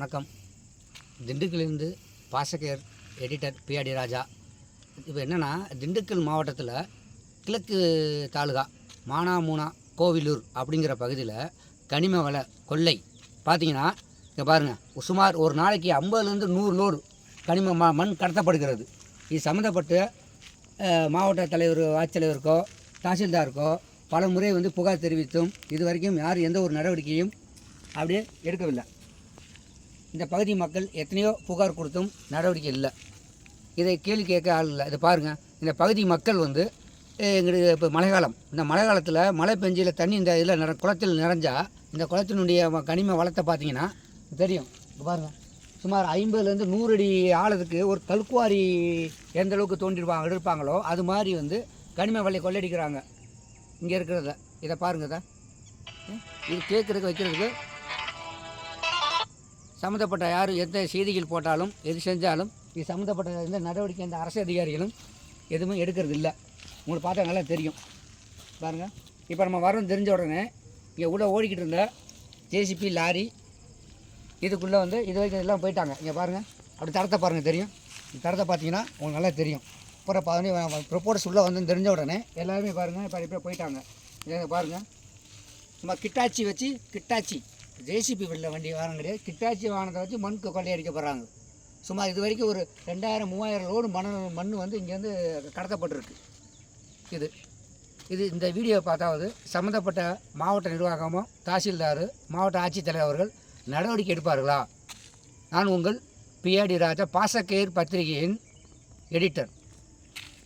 வணக்கம். திண்டுக்கல்லிருந்து பாசகர் எடிட்டர் பிஆடி ராஜா. இப்போ என்னென்னா திண்டுக்கல் மாவட்டத்தில் கிழக்கு தாலுகா மானாமூனா கோவிலூர் அப்படிங்கிற பகுதியில் கனிம வள கொள்ளை. பார்த்தீங்கன்னா இங்கே பாருங்கள் சுமார் ஒரு நாளைக்கு ஐம்பதுலேருந்து நூறு லோடு கனிம ம மண் கடத்தப்படுகிறது. இது சம்மந்தப்பட்டு மாவட்ட தலைவர் ஆட்சித்தலைவருக்கோ தாசில்தாருக்கோ பல முறை வந்து புகார் தெரிவித்தும் இது வரைக்கும் யாரும் எந்த ஒரு நடவடிக்கையும் அப்படியே எடுக்கவில்லை. இந்த பகுதி மக்கள் எத்தனையோ புகார் கொடுத்தும் நடவடிக்கை இல்லை. இதை கேள்வி கேட்க ஆள் இல்லை. இதை பாருங்கள் இந்த பகுதி மக்கள் வந்து எங்களுக்கு இப்போ மழைக்காலம் இந்த மழை காலத்தில் மழை பெஞ்சில் தண்ணி இந்த இதில் நிற குளத்தில் நிறைஞ்சா இந்த குளத்தினுடைய கனிம வளத்தை பார்த்தீங்கன்னா தெரியும். பாருங்கள் சுமார் ஐம்பதுலேருந்து நூறு அடி ஆழத்துக்கு ஒரு கல்குவாரி எந்த அளவுக்கு தோண்டிடுவாங்க எடுப்பாங்களோ அது மாதிரி வந்து கனிம வலையை கொள்ளடிக்கிறாங்க. இங்கே இருக்கிறத இதை பாருங்கதான் இதை. இது கேட்குறதுக்கு வைக்கிறதுக்கு சம்மந்தப்பட்ட யார் எந்த செய்திகள் போட்டாலும் எது செஞ்சாலும் இது சம்மந்தப்பட்ட எந்த நடவடிக்கை எந்த அரசு அதிகாரிகளும் எதுவுமே எடுக்கிறது இல்லை. உங்களுக்கு பார்த்தா நல்லா தெரியும். பாருங்கள் இப்போ நம்ம வரோம் தெரிஞ்ச உடனே இங்கே உள்ளே ஓடிக்கிட்டு இருந்த ஜேசிபி லாரி இதுக்குள்ளே வந்து இது வரைக்கும் எல்லாம் போயிட்டாங்க. இங்கே பாருங்கள் அப்படி தரத்தை பாருங்கள் தெரியும். இந்த தரத்தை பார்த்தீங்கன்னா உங்களுக்கு நல்லா தெரியும். அப்புறம் பதினஞ்சு ப்ரொப்போர்ட்ஸ் உள்ளே வந்து தெரிஞ்ச உடனே எல்லாருமே பாருங்கள் இப்போ இப்போ போயிட்டாங்க. இதை பாருங்கள் நம்ம கிட்டாச்சி வச்சு கிட்டாச்சி. ஜேசிபி வெள்ள வண்டி வாகனம் கிடையாது. கிட்டாச்சி வாகனத்தை வச்சு மண் கொள்ளையடிக்க போகிறாங்க சுமார் இது வரைக்கும் ஒரு ரெண்டாயிரம் மூவாயிரம் லோடு மண் மண் வந்து இங்கேருந்து கடத்தப்பட்டிருக்கு. இது. இது இந்த வீடியோ பார்த்தாவது சம்மந்தப்பட்ட மாவட்ட நிர்வாகமோ தாசில்தார் மாவட்ட ஆட்சித்தலைவர் அவர்கள் நடவடிக்கை எடுப்பார்களா? நான் உங்கள் பிஆடி ராஜா பாசக்கேர் பத்திரிகையின் எடிட்டர்.